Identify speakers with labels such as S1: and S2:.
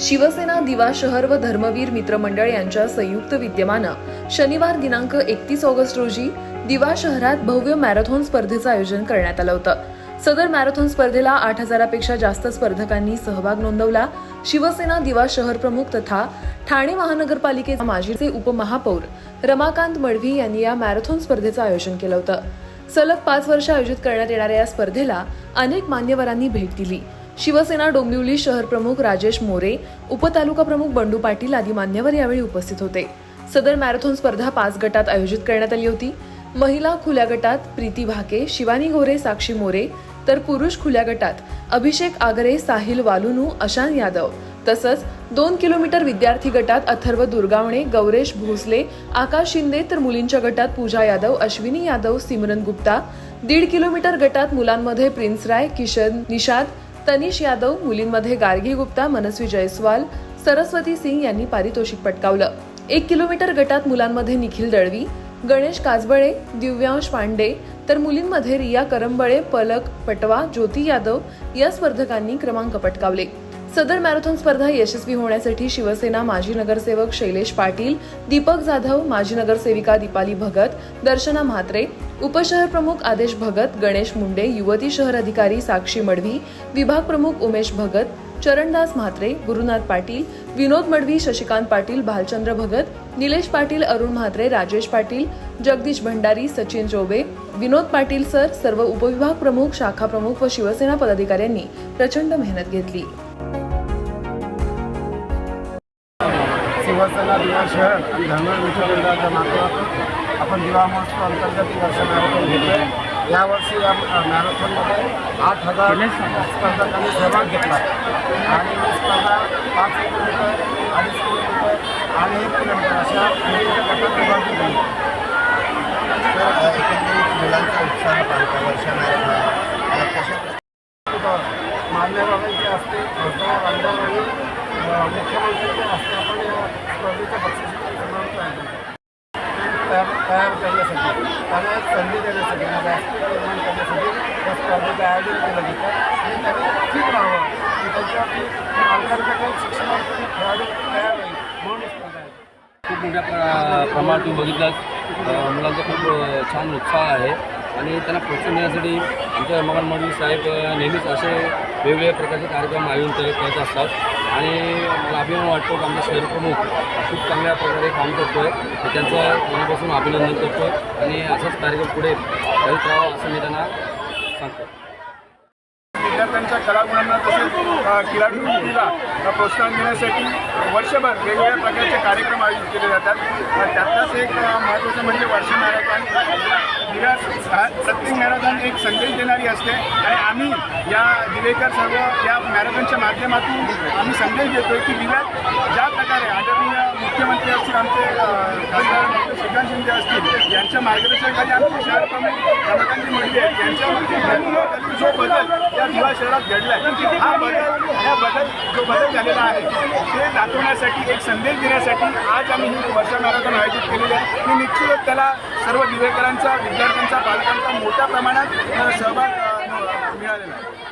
S1: शिवसेना दिवा शहर व धर्मवीर मित्र मंडळ यांच्या संयुक्त विद्यमानं शनिवार दिनांक एकतीस ऑगस्ट रोजी दिवा शहरात भव्य मॅरेथॉन स्पर्धेचं आयोजन करण्यात आलं होतं. सदर मॅरेथॉन स्पर्धेला आठ हजारापेक्षा जास्त स्पर्धकांनी सहभाग नोंदवला. शिवसेना दिवा शहर प्रमुख तथा ठाणे महानगरपालिकेचे माजीचे उपमहापौर रमाकांत मडवी यांनी या मॅरेथॉन स्पर्धेचं आयोजन केलं होतं. सलग पाच वर्ष आयोजित करण्यात येणाऱ्या या स्पर्धेला अनेक मान्यवरांनी भेट दिली. शिवसेना डोंबिवली शहर प्रमुख राजेश मोरे उपतालुका प्रमुख बंडू पाटील आदी मान्यवर यावेळी उपस्थित होते. सदर मॅरेथॉन स्पर्धा पाच गटात आयोजित करण्यात आली होती. महिला खुल्या गटात प्रीती भाके शिवानी गोरे साक्षी मोरे तर पुरुष खुल्या गटात अभिषेक आगरे साहिल वालुनू अशान यादव. तसंच दोन किलोमीटर विद्यार्थी गटात अथर्व दुर्गावणे गौरेश भोसले आकाश शिंदे तर मुलींच्या गटात पूजा यादव अश्विनी यादव सिमरन गुप्ता दीड किलोमीटर गटात मुलांमध्ये प्रिन्स राय किशन निषाद तनिष यादव मुलींमध्ये गार्गी गुप्ता मनस्वी जयस्वाल सरस्वती सिंग यांनी पारितोषिक पटकावलं. एक किलोमीटर गटात मुलांमध्ये निखिल दळवी गणेश काजबळे दिव्यांश पांडे तर मुलींमध्ये रिया करंबळे पलक पटवा ज्योती यादव या स्पर्धकांनी क्रमांक पटकावले. सदर मॅरेथॉन स्पर्धा यशस्वी होण्यासाठी शिवसेना माजी नगरसेवक शैलेश पाटील दीपक जाधव माजी नगरसेविका दीपाली भगत दर्शना म्हात्रे उपशहर प्रमुख आदेश भगत गणेश मुंडे युवती शहर अधिकारी साक्षी मडवी विभाग प्रमुख उमेश भगत चरणदास म्हात्रे गुरुनाथ पाटील विनोद मडवी शशिकांत पाटील भालचंद्र भगत निलेश पाटील अरुण म्हात्रे राजेश पाटील जगदीश भंडारी सचिन चौबे विनोद पाटील सर सर्व उपविभाग प्रमुख शाखा प्रमुख व शिवसेना पदाधिकाऱ्यांनी प्रचंड मेहनत घेतली.
S2: शिवसेना दिवा शहर आणि धर्मवीर मित्रमंडळाच्या माध्यमातून आपण दिवा महोत्सव अंतर्गत वर्ष मॅरेथॉन घेतोय. यावर्षी या मॅरेथॉनमध्ये आठ हजार स्पर्धकांनी सहभाग घेतला. आणि ही स्पर्धा पाच किलोमीटर अडीच किलोमीटर आणि एक किलोमीटर अशा विविध गटात विभागली गेली
S3: तर एकंदरीत मुलांचा उत्साह पाहता वर्षा मॅरेथॉन. कशा
S2: मान्यवरांचे असते खासदार आमदार आणि अ, मुख्यमंत्र्यांच्या हस्ते आपण या स्पर्धेच्या बक्षिसाचा तयार तयार करण्यासाठी त्यांना संधी देण्यासाठी आणि निर्माण करण्यासाठी या स्पर्धेचं आयोजन केलं आणि ठीक राहावं अंतर्गत शिक्षणासाठी खेळाडू तयार होईल म्हणून स्पर्धा आहे
S4: खूप मोठ्या प्र प्रमाणात तुम्ही बघितलात मुलांचा खूप छान उत्साह आहे. आणि त्यांना प्रोत्साहन देण्यासाठी आमच्या रमाकांत मडवी साहेब नेहमीच असे वेगवेगळ्या प्रकारचे कार्यक्रम आयोजन करत असतात. आणि मला अभिमान वाटतो की आमचा शहरप्रमुख खूप चांगल्या प्रकारे काम करतो आहे त्यांचं मनापासून अभिनंदन करतो आणि असाच कार्यक्रम पुढे करीत राहावा असं मी त्यांना सांगतो
S2: विद्यार्थ्यांच्या कलागुणांना तसेच अ, प्रोत्साहन देण्यासाठी वर्षभर वेगवेगळ्या प्रकारचे कार्यक्रम आयोजित केले जातात. त्यातलाच एक महत्त्वाचं म्हणजे वर्ष मॅरेथॉन. दिव्या प्रत्येक मॅरेथॉन एक संदेश देणारी असते आणि आम्ही या दिवेकर सर्व या मॅरेथॉनच्या माध्यमातून आम्ही संदेश देतोय की दिव्यात ज्या प्रकारे आदरणीय मुख्यमंत्री असतील आमचे खासदार डॉक्टर श्रीकांत शिंदे असतील यांच्या मार्गदर्शनाखाली आमचे शहर प्रमुख रमाकांतजी मंडळी आहेत. जो बदल या धुळा शहरात घडला आहे हा बदल हा बदल जो बदल झालेला आहे ते दाखवण्यासाठी एक संदेश देण्यासाठी आज आम्ही ही वर्षा मॅरेथॉन आयोजित केलेली आहे. मी निश्चितच त्याला सर्व विवेकरांचा विद्यार्थ्यांचा पालकांचा मोठ्या प्रमाणात सहभाग मिळालेला आहे.